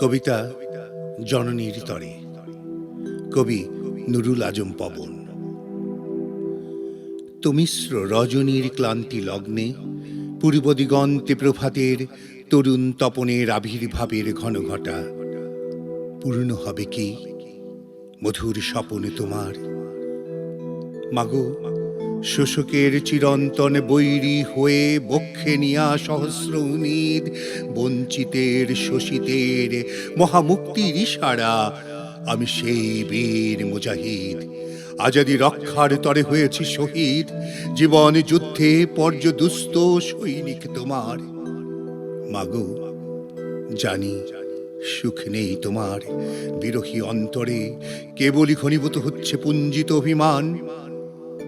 কবিতা জননীর তরে। কবি নুরুল আজম পবন। তুমিশ্র রজনীর ক্লান্তি লগ্নে, পূর্ব দিগন্তে প্রভাতের তরুণ তপনের আবির্ভাবের ঘন ঘটা পূর্ণ হবে কি? মধুর স্বপনে তোমার। মাগো শোষকের চিরন্তন বৈরী হয়ে বক্ষে নিয়া সহস্র উমিদ, বঞ্চিতের শোষিতের মহামুক্তির ইশারা, আমি সেই বীর মুজাহিদ। আজাদি রক্ষার তরে হয়েছি শহীদ, জীবন যুদ্ধে পর্যদুস্ত সৈনিক তোমার। মাগো, জানি সুখ নেই তোমার, বিরহী অন্তরে কেবলই ঘনীভূত হচ্ছে পুঞ্জিত অভিমান।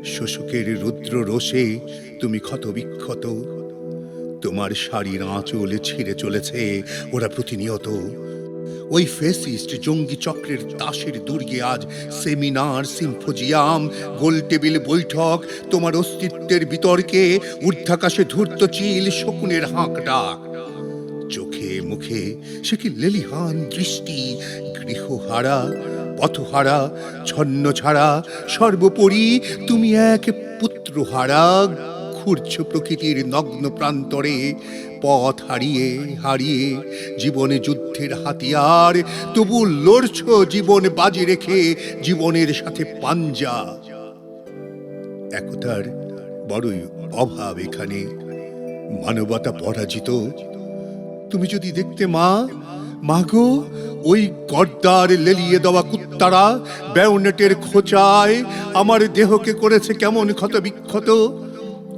শোষকের রুদ্র রোষে তুমি ক্ষত বিক্ষত তোমার শাড়ির আঁচল ছিঁড়ে চলেছে, ওরা প্রতিনিয়ত। ওই ফেসিস্ট জঙ্গি চক্রের তাসের দুর্গে আজ সেমিনার সিম্ফোজিয়াম গোল টেবিল বৈঠক, তোমার অস্তিত্বের বিতর্কে ঊর্ধ্বাকাশে ধূর্ত চিল, শকুনের হাঁক ডাক। চোখে মুখে সে কি লেলিহান দৃষ্টি, গৃহহারা পথহারা, ছন্ন ছাড়া, সর্বোপরি তুমি এক পুত্রহারা, ঘুরছ প্রকৃতির নগ্ন প্রান্তরে, পথ হারিয়ে হারিয়ে জীবনে যুদ্ধের হাতিয়ার, তবু লড়ছ জীবন বাজি রেখে জীবনের সাথে পাঞ্জা। একতার বড়ই অভাব এখানে। মানবতা পরাজিত। তুমি যদি দেখতে মা মাগো, ওই গর্দার লেলিয়ে দেওয়া কুত্তারা ব্যাউনেটের খোঁচায় আমার দেহকে করেছে কেমন ক্ষত বিক্ষত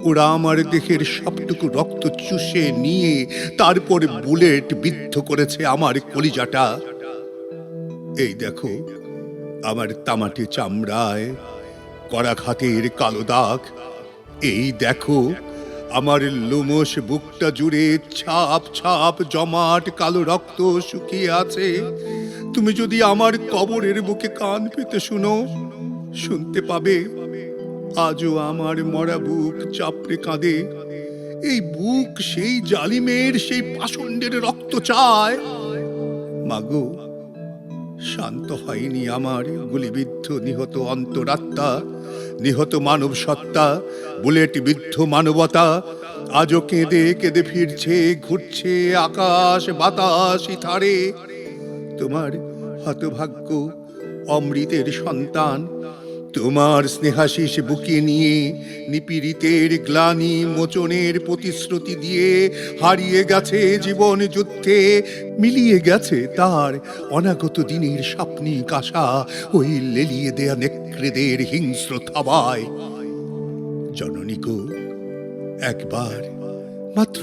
ওরা আমার দেহের সবটুকু রক্ত চুষে নিয়ে তারপর বুলেট বিদ্ধ করেছে আমার কলিজাটা। এই দেখো, আমার তামাটে চামড়ায় করাঘাতের কালো দাগ। এই দেখো আমার লোমশ বুকটা জুড়ে ছাপ ছাপ জমাট কালো রক্ত শুকিয়ে আছে। তুমি যদি আমার কবরের বুকে কান পেতে শুনো, শুনতে পাবে, আজও আমার মরা বুক চাপড়ে কাঁদে। এই বুক সেই জালিমের, সেই পাষণ্ডের রক্ত চায়। মাগো, শান্ত হয়নি আমার গুলিবিদ্ধ নিহত অন্তরাত্মা। নিহত মানব সত্তা, বুলেট বিদ্ধ মানবতা, আজও কেঁদে কেঁদে ফিরছে, ঘুরছে আকাশ বাতাস ইথারে। তোমার হতভাগ্য অমৃতের সন্তান তোমার স্নেহাশিস বুকে নিয়ে, নিপীড়িতের গ্লানি মোচনের প্রতিশ্রুতি দিয়ে হারিয়ে গেছে জীবন যুদ্ধে, মিলিয়ে গেছে তার অনাগত দিনের স্বপ্নিক আশা ওই লেলিয়ে দেয়া নেকড়েদের হিংস্র থাবায়। জননী গো, একবার, মাত্র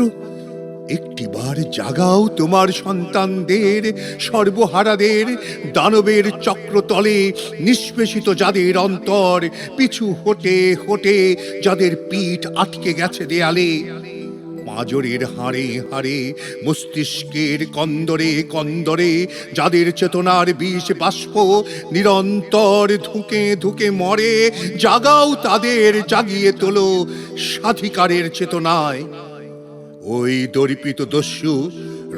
একটিবার জাগাও তোমার সন্তানদের, সর্বহারাদের, দানবের চক্রতলে, নিষ্পেষিত যাদের অন্তর, পিছু হটে হটে যাদের পিঠ আটকে গেছে দেয়ালে। মাজরের হাড়ে হাড়ে, মস্তিষ্কের কন্দরে কন্দরে, যাদের চেতনার বিষ বাষ্প নিরন্তর ধুকে ধুকে মরে, জাগাও তাদের, জাগিয়ে তোলো স্বাধিকারের চেতনায়। ওই দরিপিত দস্যু,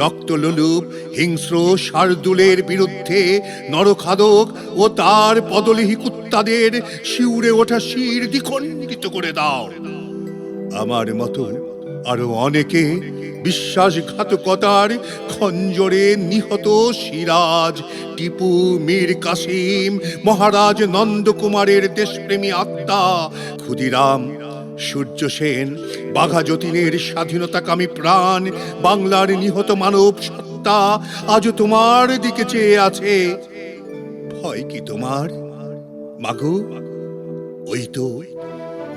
রক্তলোলুপ, হিংস্র শার্দুলের বিরুদ্ধে নরখাদক ও তার পদলিহি কুত্তাদের শিউরে ওঠা শির দ্বিখণ্ডিত করে দাও। আমার মতো আরও অনেকে বিশ্বাসঘাতকতার খঞ্জরে নিহত সিরাজ, টিপু, মীর কাসিম, মহারাজ নন্দকুমারের দেশপ্রেমী আত্মা, ক্ষুদিরাম সূর্য সেন, বাঘা যতীনের স্বাধীনতাকামী প্রাণ, বাংলার নিহত মানব সত্তা আজও তোমার দিকে চেয়ে আছে। ভয় কি তোমার? মাগো, ওই তো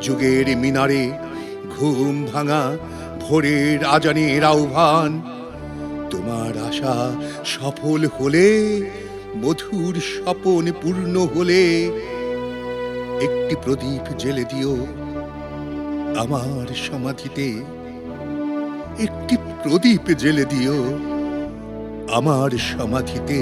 যুগের মিনারে ঘুম ভাঙা ভোরের আজানের আহ্বান। তোমার আশা সফল হলে, মধুর স্বপন পূর্ণ হলে, একটি প্রদীপ জেলে দিও। আমার সমাধিতে একটি প্রদীপ জেলে দিও। আমার সমাধিতে